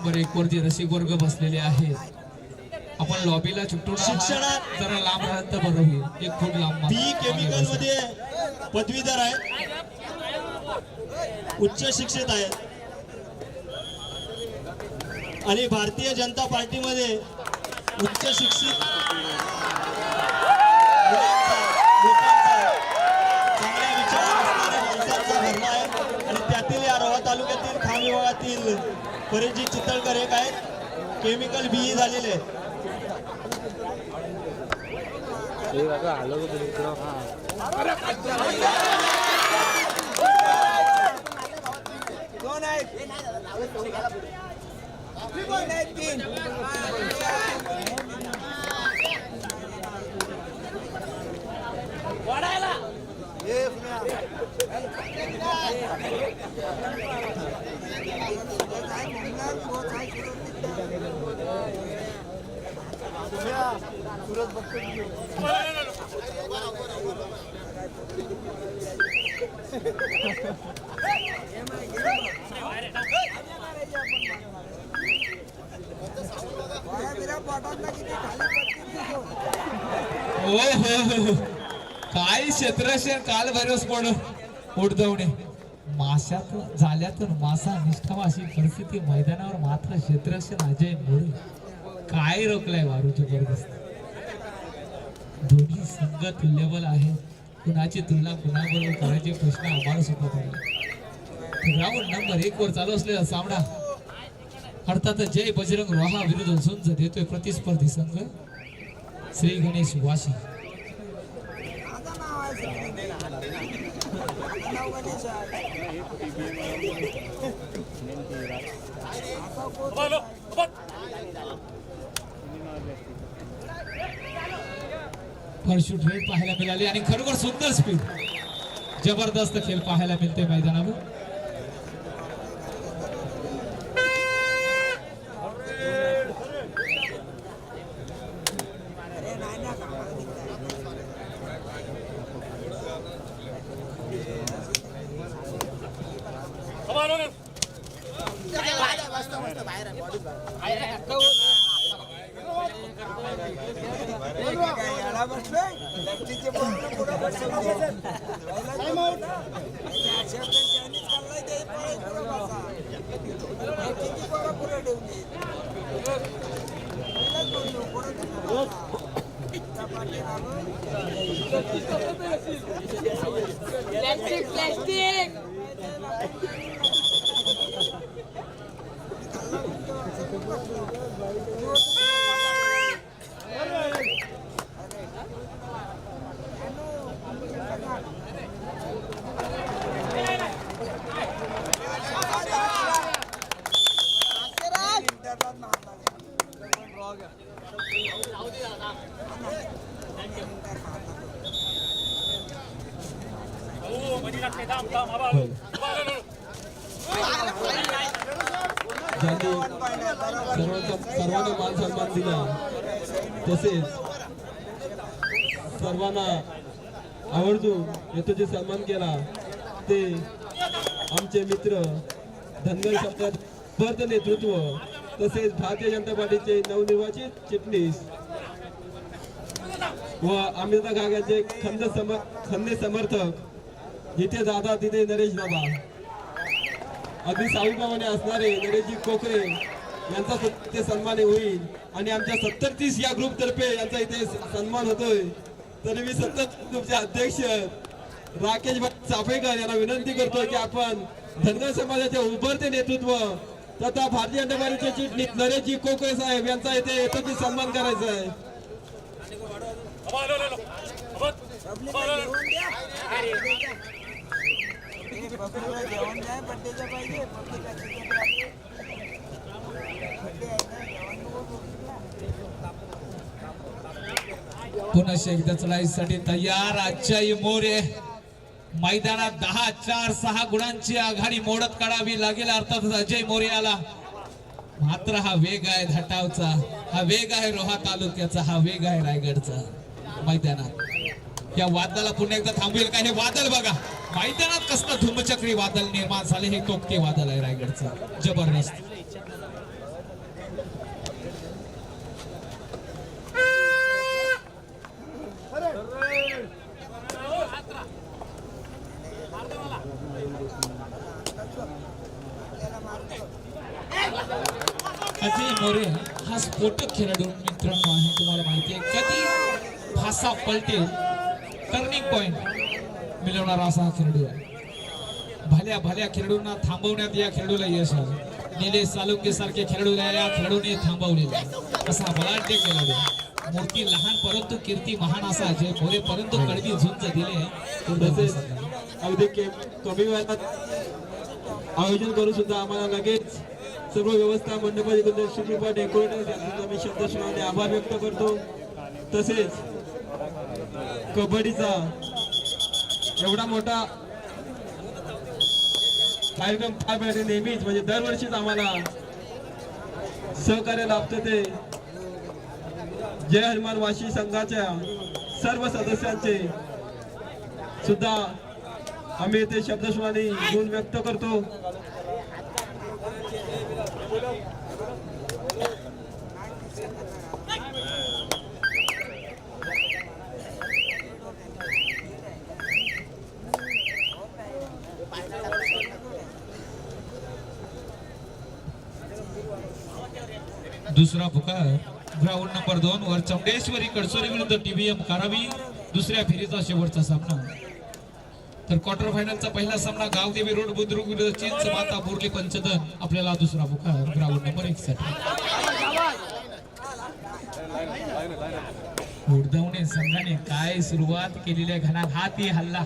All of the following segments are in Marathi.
नंबर एक वर जे रसिक वर्ग बसलेले आहेत. आपण लॉबीला चिकटून शिक्षणात- जरा लांब राहत बरं होईल. एक फूट लांब बी केमिकलमध्ये पदवीधर आहे. उच्च शिक्षित आहेत आणि भारतीय जनता पार्टीमध्ये उच्च शिक्षित चांगल्या विचार असणाऱ्या माणसांचा भरणा आहे. आणि त्यातील या रोहा तालुक्यातील खाम विभागातील परेजी चितळकर एक आहेत. केमिकल बी झालेले आहेत. दोन आहेत? तीन आहेत तीन? हो, हो हो हो काय क्षेत्रक्षण काल बरेच पड उडदवणे माशात झाल्यातून मासा निष्ठावाशी परिस्थिती मैदानावर मात्र क्षेत्रक्षण अजय मोरे काय रोखलाय वारू जबरदस्त दोन्ही संघ तुल्यबल आहे कुणाची तुलना कुणाबरोबर करायचे प्रश्न आम्हाला सुद्धा पडला ग्राउंड नंबर एक वर चालू असलेला सामना. अर्थात जय बजरंग रोहा विरुद्ध झुंज देतोय प्रतिस्पर्धी संघ. श्री गणेश वाशी माझं नाव आहे श्री. माझं नाव गणेश आहे. आता कोण फरशूट रेट पाहायला मिळाली आणि खरोखर सुंदर स्पीड जबरदस्त खेळ पाहायला मिळते मैदानावर अरे नाही ना कामाला निघताय. काय याला बसलोय? लक्षीचे पोरं पुढं बसले. पहिला तो होता. त्याच्या आक्षेप तर त्यांनीच खाल्लाय, ते पोरं पुढं बसा. लक्षीची पोरं पुढं ठेवली. पहिलाच बोललो, पुढं तुम्ही ज्यांनी सर्वांचा सर्वांना मान सन्मान दिला. तसेच सर्वांना आवर्जून येतो जे सन्मान केला ते आमचे मित्र धनगर शब्दात बर्द नेतृत्व तसेच भारतीय जनता पार्टीचे नवनिर्वाचित चिटणीस व अमिता घागाचे खंद सम खंदे समर्थक जिथे दादा तिथे नरेश दादा अगदी सावलीप्रमाणे असणारे नरेशजी कोकरे यांचा इथे सन्मान होईल. आणि आमच्या सत्तर तीस या ग्रुप तर्फे यांचा इथे सन्मान होतोय. तरी मी सत्तर ग्रुपचे अध्यक्ष राकेश भाई चाफेकर यांना विनंती करतो की आपण धनगर समाजाचे उभरते नेतृत्व तथा भारतीय जनता पार्टीचे चिटणीस नरेशजी कोकरे साहेब यांचा इथे येतो सन्मान करायचा आहे. पब्लिकला जेवण द्या. हे पब्लिकला जेवण द्या. बड्डेच्या पाहिजे पब्लिकला चिकन पाहिजे पुन्हा एकदा चढाईसाठी तयार आजच्याही मोरे. मैदानात दहा चार सहा गुणांची आघाडी मोडत काढावी लागेल अर्थातच अजय मोरे आला मात्र हा वेग आहे धटावचा हा वेग आहे रोहा तालुक्याचा हा वेग आहे रायगडचा मैदानात. या वादळाला पुन्हा एकदा थांबवेल का? हे वादळ बघा. मैदानात कसलं धुमचक्री वादळ निर्माण झाले? हे तोकते वादळ आहे रायगडचं. जबरदस्त. हा स्फोटक खेळाडू मित्रांनो आहे तुम्हाला माहिती आहे. कधी भाषा पलटेल? टर्निंग पॉइंट मिळवणारा असा हा खेळाडू आहे. भल्या भल्या खेळाडूंना थांबवण्यात या खेळाडूला यश आलं. निलेश सालुंके सारखे खेळाडूला या खेळाडूने थांबवलेला. असा बलाढ्य खेळाडू मूर्ती लहान परंतु कीर्ती महान असा अजय मोरे परंतु कडवी झुंज दिले अगदी कमी वेळात आयोजन करून सुद्धा आम्हाला लगेच सर्व व्यवस्था मंडपाची दर्शन रुपये डेकोरेट सुद्धा मी शब्दस्वराने आभार व्यक्त करतो. तसेच कबड्डीचा एवढा मोठा कार्यक्रम पार पाडण्यासाठी नेहमीच म्हणजे दरवर्षीच आम्हाला सहकार्य लाभतं ते. जय हनुमान वाशी संघाच्या सर्व सदस्यांचे सुद्धा आम्ही येथे शब्दस्वराने गुण व्यक्त करतो. दुसरा पुकार ग्राउंड नंबर दोन वर चौंडेश्वरी कडसोरी विरुद्ध टीव्हीएम कारावी. दुसऱ्या फेरीचा शेवटचा सामना. तर क्वार्टर फायनलचा पहिला सामना गावदेवी रोड बुद्रुक विरुद्ध चिंच माता बोर्ली पंचदन. आपल्याला दुसरा पुकार ग्राउंड नंबर एक साठी. उडदवणे संघाने काय सुरुवात केलेली आहे? घणाघाती हल्ला.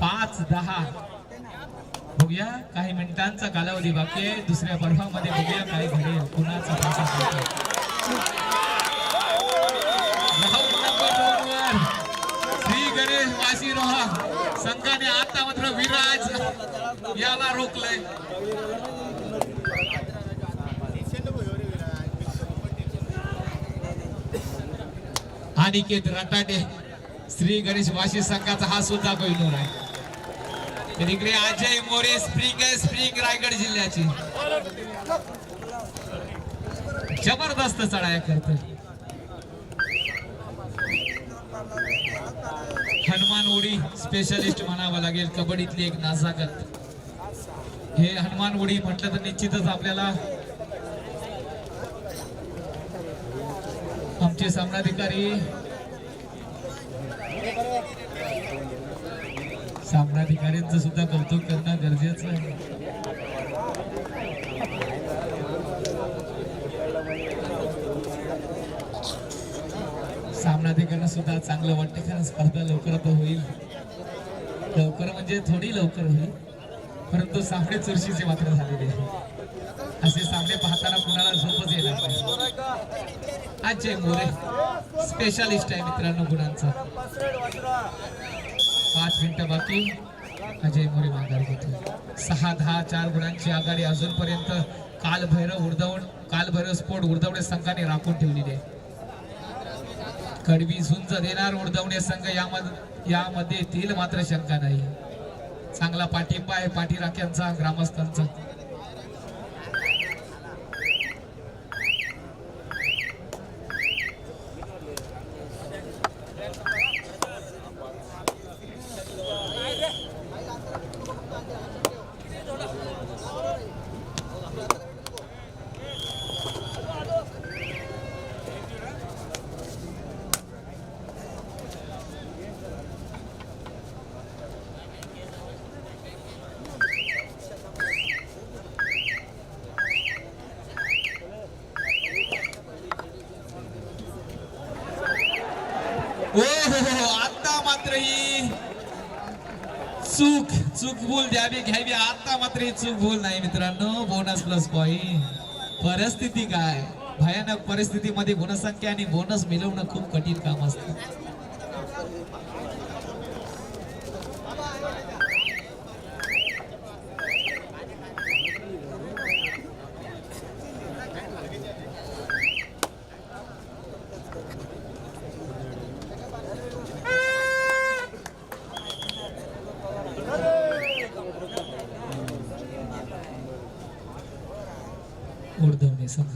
पाच दहा. बघूया. काही मिनिटांचा कालावधी बाकी आहे. दुसऱ्या बर्फामध्ये बघूया काय घडेल. कुणाचा श्री गणेश वाशी रोहा संघाने आता मात्र विराज याला रोखलंय. अनिकेत रटाटे श्री गणेश वाशी संघाचा हा सुद्धा कोहिनूर आहे. तिकडे अजय मोरे स्प्रिंग आहे स्प्रिंग रायगड जिल्ह्याची. जबरदस्त चढाया करत हनुमान उडी स्पेशलिस्ट म्हणावं लागेल कबड्डीतली एक नासागत हे हनुमान उडी म्हटलं तर निश्चितच आपल्याला आमचे सामनाधिकारी सामनाधिकाऱ्यांचं सुद्धा कौतुक करणं गरजेचं आहे. सामनाधिकाऱ्यांना सुद्धा चांगलं वाटतं कारण स्पर्धा लवकरात होईल. लवकर म्हणजे थोडी लवकर होईल परंतु सामने चुरशीचे मात्र झालेले आहे असे सामने पाहताना कुणाला झोपच येणार नाही अजय मोरे स्पेशालिस्ट आहे मित्रांनो गुणांचा. पाच मिनिटं बाकी. अजय मोरे माघार घेतो सहा दहा चार गुणांची आघाडी अजूनपर्यंत कालभैरव उर्दवण कालभैरव स्पोर्ट उर्दवणे संघाने राखून ठेवलेली आहे. कडवी झुंज देणार उडदवणे संघ यामध्ये यामध्ये येतील मात्र शंका नाही. चांगला पाठिंबा आहे. पाठीराख्यांचा ग्रामस्थांचा ओ हो हो आता मात्र ही चूक चूक भूल द्यावी घ्यावी. आता मात्र ही चूक भूल नाही मित्रांनो. बोनस प्लस पॉईंट परिस्थिती काय? भयानक परिस्थितीमध्ये गुणसंख्या आणि बोनस मिळवणं खूप कठीण काम असतं. उर्धवणे संघ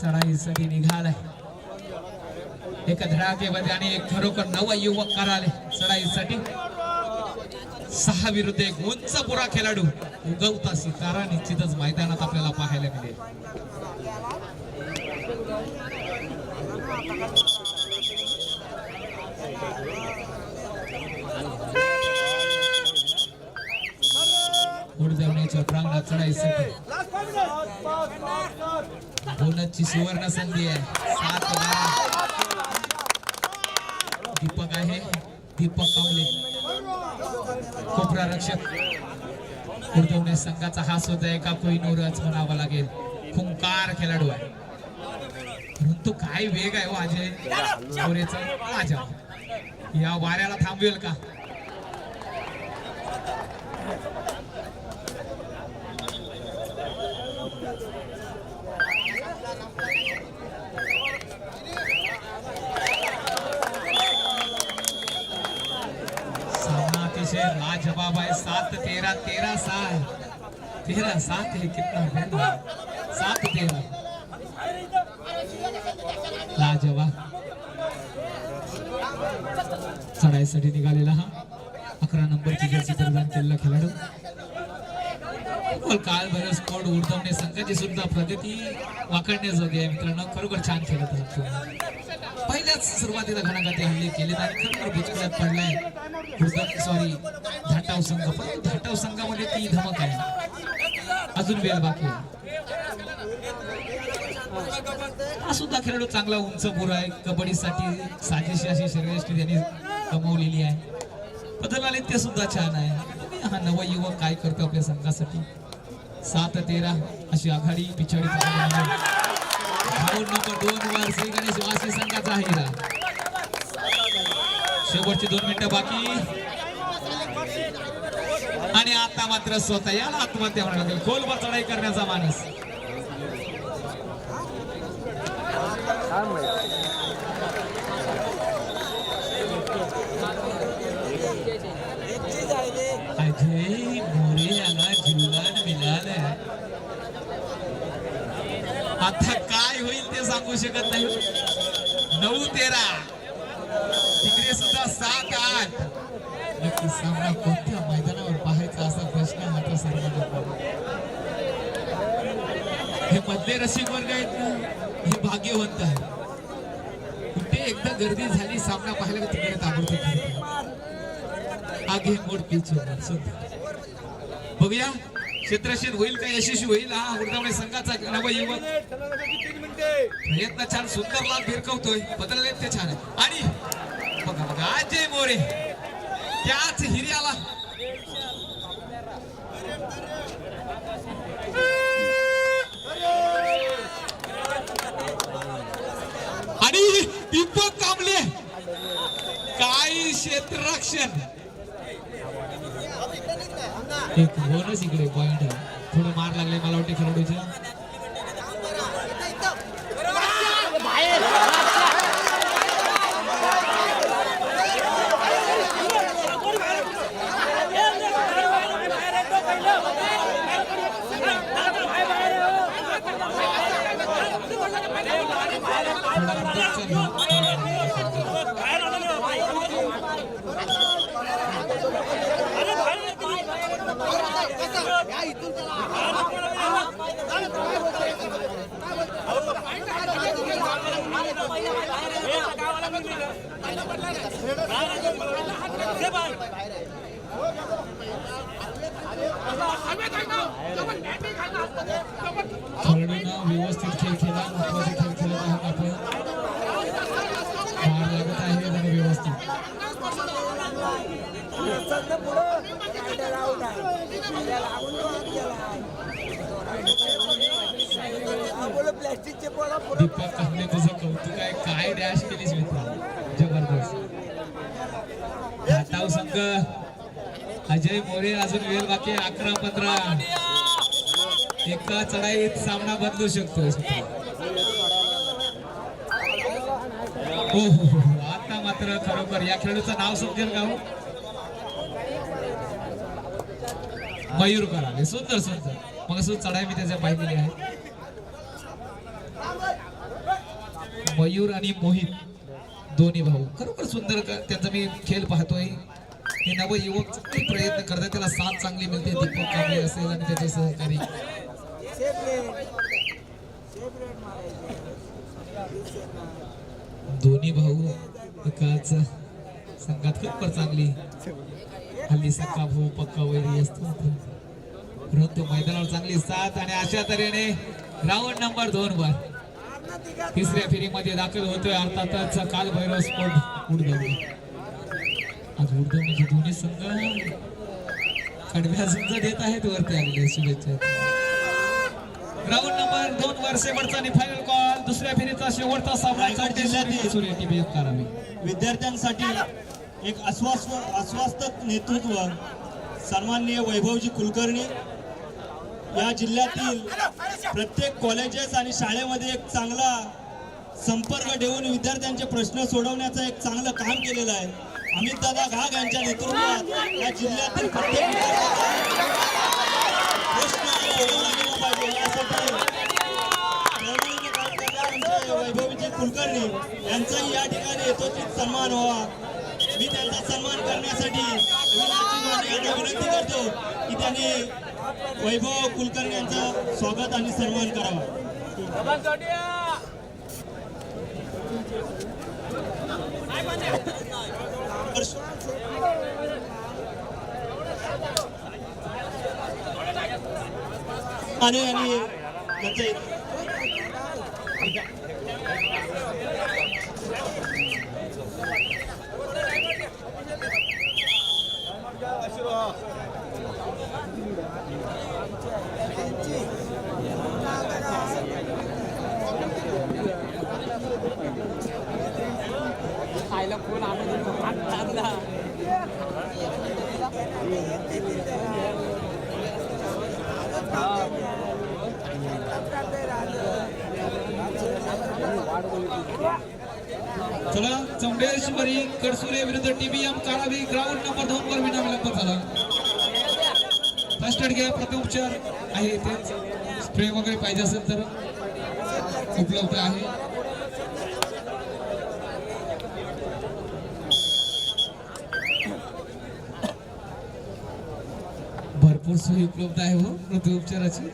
चढाईसाठी निघालाय एका धडाकेमध्ये आणि एक खरोखर नवा युवक कराले चढाईसाठी सहा विरुद्ध एक उंच पुरा खेळाडू उगवता सितारा निश्चितच मैदानात आपल्याला पाहायला मिळेल. उडजवण्याच्या प्रांगणात चढाईसाठी बोनसची सुवर्ण संधी आहे. सात दीपक आहे. दीपक कांबळे कोपरा रक्षक. उडदवणे संघाचा हा सुद्धा एका कोहिनूरच म्हणावा लागेल. खुंकार खेळाडू आहे. परंतु काय वेग आहे हो अजय माझ्या या वाऱ्याला थांबवेल का? सामना अतिशय लाजवाब आहे सात तेरा तेरा सहा है तेरा सात है कितना बेहतर सात तेरा. लाजवाब. चढाईसाठी निघालेला हा. अकरा नंबरची जर्सी परिधान केलेला खेळाडू. फुटबॉल काल बरं स्कोर उडवणे संघाची सुद्धा प्रगती वाकडण्याजोगी आहे मित्रांनो. खरोखर छान खेळत आहात तुम्ही. सुरुवातीला घणाघाती हल्ले केले आणि खरोखर बुचकल्यात पडलाय. सॉरी धाटाव संघ. पण धाटाव संघामध्ये ती धमक आहे. अजून वेळ बाकी हा सुद्धा खेळाडू चांगला उंच बुरा आहे. कबड्डीसाठी साजेशी अशी शरीरयष्टी त्यांनी कमवलेली आहे. बदलवाले ते सुद्धा छान आहे. हा नव युवक काय करतो आपल्या संघासाठी? सात तेरा अशी आघाडी पिछाडी धावून नंबर दोन वर श्री गणेश वासी संघाचा हिरा शेवटची दोन मिनिटं बाकी आणि आता मात्र स्वतः याला आत्महत्या म्हणावं खोलवर चढाई करण्याचा माणूस एक चीज आहे रे अजय मोरे याला जीवदान मिळालंय आता काय होईल शकत नाही. नऊ तेरा. तिकडे सुद्धा सात आठ. नक्की सामना कोणत्या मैदानावर पाहायचा असा प्रश्न आता सर्वांना हे मधले रसिक वर्ग आहेत ना हे भाग्यवंत आहे कुठे एकदा गर्दी झाली सामना पाहायला तिकडे ताबडतोब आगे मोड पिच बघूया. क्षेत्रशील होईल का यशस्वी होईल? हा उडदावणे संघाचा नव युवक. प्रयत्न छान सुंदर लाभ भिरकवतोय. बदलले ते छान. आणि बघा बघा अजय मोरे. त्याच हिर्याला. आणि दीपक कांबळे. काही क्षेत्ररक्षण. एक बोनस इकडे पॉइंट थोडं मार लागले मला वाटते खेळाडूच्या थोडा protection. खेळाडूंना व्यवस्थित. खेळ खेळा महत्त्वाचे खेळ खेळत आहात आपण लागत आहे जरा व्यवस्थित पुढं त्याला out आहे. त्याला लागून आत गेला. आपण प्लॅस्टिकचे पोळा पुढं दीपक कांबळे तुझं कौतुक आहे. काय डॅश केलीस मित्र? जबरदस्त. संघ. अजय मोरे अजून वेळ बाकी अकरा पंधरा. एका चढाईत सामना बदलू शकतो हो हो हो. आता मात्र खरोखर या खेळाडूचं नाव समजेल का हो? मयूर कराले सुंदर सुंदर. मग सुद्धा चढाई मी त्याच्या पाहिलेली आहे. मयूर आणि मोहित दोन्ही भाऊ. खरोखर सुंदर त्यांचा मी खेळ पाहतोय. हे नव युवक चांगले प्रयत्न करतात. त्याला साथ चांगली मिळते. दीपक कांबळे असेल आणि त्याचे सहकारी. दोन्ही भाऊ एकाच संघात खरोखर चांगली. हल्ली सक्का भाऊ पक्का वैरी असतो. परंतु मैदानावर चांगली साथ आणि अशा तऱ्हेने राऊंड नंबर दोन वर तिसऱ्या फेरीमध्ये दाखल होतोय अर्थातच काल भैरव स्पोर्ट उडदव आज उडदव म्हणजे दोन्ही संघ कडव्या संघ देत आहेत वरती आलेले शुभेच्छा राऊंड नंबर दोन वर शेवटचा फायनल कॉल दुसऱ्या फेरीचा शेवटचा सामना जिल्ह्यातील सूर्य टीव्ही करावी विद्यार्थ्यांसाठी एक अस्वस्थ अस्वस्थ नेतृत्व सन्माननीय वैभवजी कुलकर्णी या जिल्ह्यातील प्रत्येक कॉलेजेस आणि शाळेमध्ये एक चांगला संपर्क ठेवून विद्यार्थ्यांचे प्रश्न सोडवण्याचं एक चांगलं काम केलेलं आहे. अमित दादा घाग यांच्या नेतृत्वात या जिल्ह्यातील प्रत्येक प्रश्न पाहिजे. यासाठी कुलकर्णी यांचाही या ठिकाणी यथोचित सन्मान व्हावा. मी त्यांचा सन्मान करण्यासाठी विनंती करतो की त्यांनी वैभव कुलकर्णी यांचा स्वागत आणि सन्मान करावा. आणि आणि चला चौंडेश्वरी कडसुरे विरुद्ध टीबीएम कारावी ग्राउंड नंबर दोन वर विनाविलंब झाला. फर्स्ट एड घ्या प्रथमोपचार आहे तेच स्प्रे वगैरे पाहिजे असेल तर उपलब्ध आहे. भरपूर सोयी उपलब्ध आहे हो प्रथमोपचाराची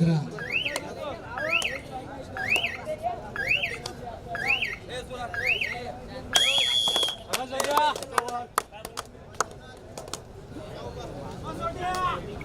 सात अकरा